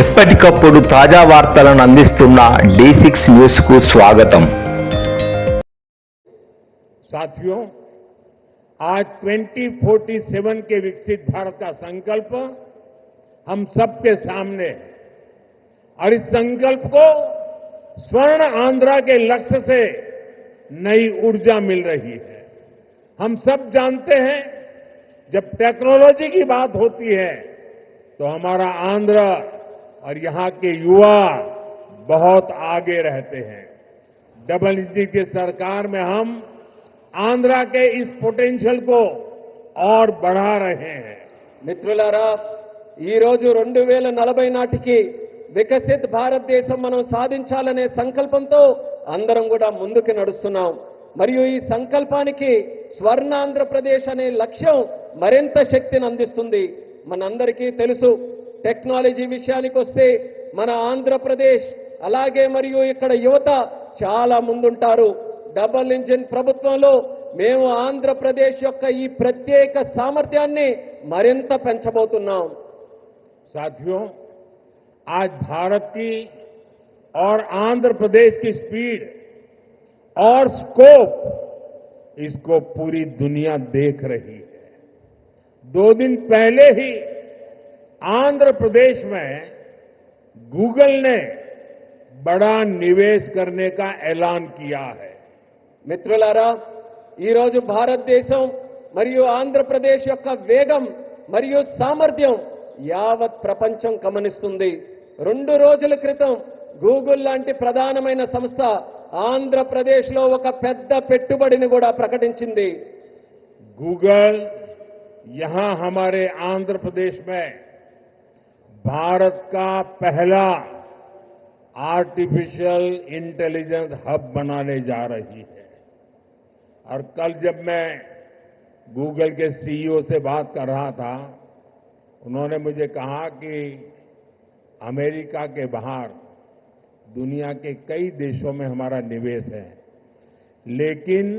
ఎప్పటికప్పుడు తాజా వార్తలను అందిస్తున్న డి సిక్స్ న్యూస్ साथियों 2047 के विकसित भारत का संकल्प हम सबके सामने और इस संकल्प को स्वर्ण आंध्रा के लक्ष्य से नई ऊर्जा मिल रही है हम सब जानते हैं जब टेक्नोलॉजी की बात होती है तो हमारा आंध्र और यहां के युवा बहुत आगे रहते हैं डबल इडी के सरकार में हम आंध्र के इस पोटेंशियल को और बढ़ा रहे हैं मित्रलारा ई रोज 2040 నాటికి వికసిత్ భారత్ దేశం మనం సాధించాలని సంకల్పం తో అందరం కూడా ముందుకు నడుస్తున్నాం మరియొ ఈ సంకల్పానికి స్వర్ణ ఆంధ్ర ప్రదేశనే లక్ష్యం మరెంత శక్తిని అందిస్తుంది మనందరికీ తెలుసు టెక్నాలజీ విషయానికి వస్తే మన ఆంధ్రప్రదేశ్ అలాగే మరియు ఇక్కడ యువత చాలా ముందుంటారు డబల్ ఇంజిన్ ప్రభుత్వంలో మేము ఆంధ్రప్రదేశ్ యొక్క ఈ ప్రత్యేక సామర్థ్యాన్ని మరింత పెంచబోతున్నాం సాధ్యం ఆ భారత్కి की और आंध्र प्रदेश की स्पीड और स्कोप इसको पूरी दुनिया देख रही आंध्र प्रदेश में गूगल ने బడా निवेश करने का ऐलान किया है మిత్రులారా ఈరోజు భారతదేశం మరియు ఆంధ్రప్రదేశ్ యొక్క వేగం మరియు సామర్థ్యం యావత్ ప్రపంచం గమనిస్తుంది రెండు రోజుల క్రితం గూగుల్ లాంటి ప్రధానమైన సంస్థ ఆంధ్రప్రదేశ్లో ఒక పెద్ద పెట్టుబడిని కూడా ప్రకటించింది గూగల్ యహా హమారే ఆంధ్రప్రదేశ్ మే भारत का पहला आर्टिफिशियल इंटेलिजेंस हब बनाने जा रही है और कल जब मैं गूगल के सीईओ e से बात कर रहा था उन्होंने मुझे कहा कि अमेरिका के बाहर दुनिया के कई देशों में हमारा निवेश है लेकिन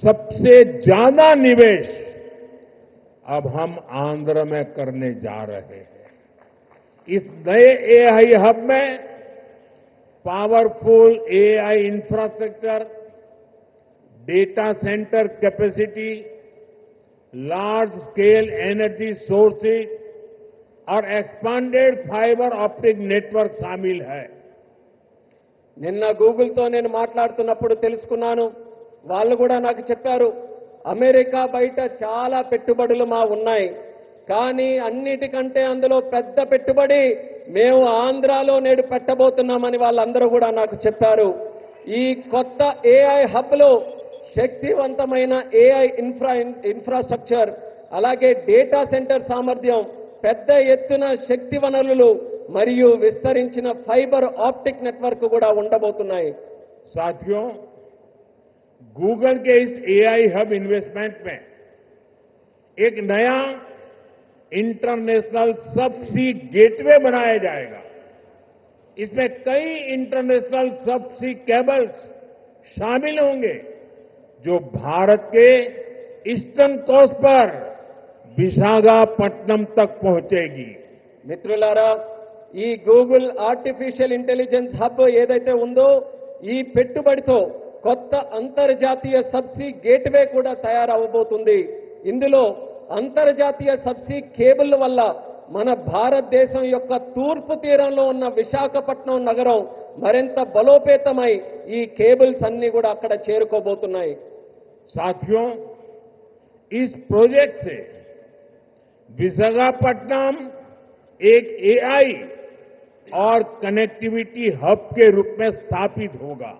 सबसे ज्यादा निवेश अब हम आंध्र में करने जा रहे हैं इस नए एआई हब में powerful AI infrastructure data centre capacity large scale energy sources और एक्सपांडेड फाइबर ऑप्टिक नेटवर्क शामिल है निना गूगल तो మాట్లాడుతున్నప్పుడు తెలుసుకున్నాను వాళ్ళు కూడా నాకు అమెరికా బయట చాలా పెట్టుబడులు మా ఉన్నాయి కానీ అన్నిటికంటే అందులో పెద్ద పెట్టుబడి మేము ఆంధ్రాలో నేడు పెట్టబోతున్నామని వాళ్ళందరూ కూడా నాకు చెప్పారు ఈ కొత్త ఏఐ హబ్లో శక్తివంతమైన ఏఐ ఇన్ఫ్రా ఇన్ఫ్రాస్ట్రక్చర్ అలాగే డేటా సెంటర్ సామర్థ్యం పెద్ద ఎత్తున శక్తి వనరులు మరియు విస్తరించిన ఫైబర్ ఆప్టిక్ నెట్వర్క్ కూడా ఉండబోతున్నాయి సాధ్యం गूगल के इस एआई हब इन्वेस्टमेंट में एक नया इंटरनेशनल सबसी गेटवे बनाया जाएगा इसमें कई इंटरनेशनल सबसी केबल्स शामिल होंगे जो भारत के ईस्टर्न कोस्ट पर विशाखापट्टनम तक पहुंचेगी మిత్రులారా ఈ గూగుల్ ఆర్టిఫిషియల్ ఇంటెలిజెన్స్ హబ్ ఏదైతే ఉందో ఈ పెట్టుబడితో కొత్త అంతర్జాతియ సబ్సీ గేట్వే కూడా తయారవబోతుంది ఇందులో అంతర్జాతియ సబ్సీ కేబుల్ వల్ల మన భారతదేశం యొక్క తీర ప్రాంతంలో ఉన్న విశాఖపట్నం నగరం మరింత బలోపేతమై ఈ కేబుల్స్ అన్ని కూడా అక్కడ చేర్చుకోబోతున్నాయి సాధ్యం ఈ ప్రాజెక్ట్ సే విశాఖపట్నం ఒక AI ఆర్ కనెక్టివిటీ హబ్ కే రూపమే స్థాపిత ہوگا۔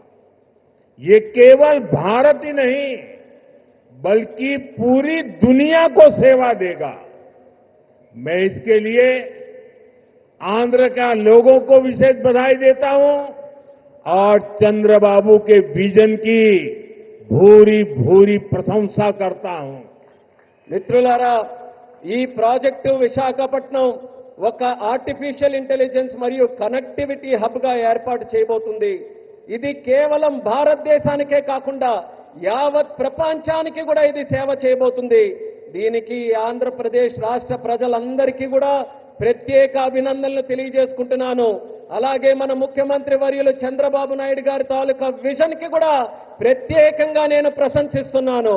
ये केवल भारत ही नहीं बल्कि पूरी दुनिया को सेवा देगा मैं इसके लिए आंध्र का लोगों को विशेष बधाई देता हूं और चंद्रबाबू के विजन की भूरी भूरी प्रशंसा करता हूं మిత్రులారా project project artificial intelligence artificial connectivity hub का హబ్గా ఏర్పాటు ఇది కేవలం భారతదేశానికే కాకుండా యావత్ ప్రపంచానికి కూడా ఇది సేవ చేయబోతుంది దీనికి ఆంధ్రప్రదేశ్ రాష్ట్ర ప్రజలందరికీ కూడా ప్రత్యేక అభినందనలు తెలియజేసుకుంటున్నాను అలాగే మన ముఖ్యమంత్రి వర్యులు చంద్రబాబు నాయుడు గారి తాలూకా విజన్కి కూడా ప్రత్యేకంగా నేను ప్రశంసిస్తున్నాను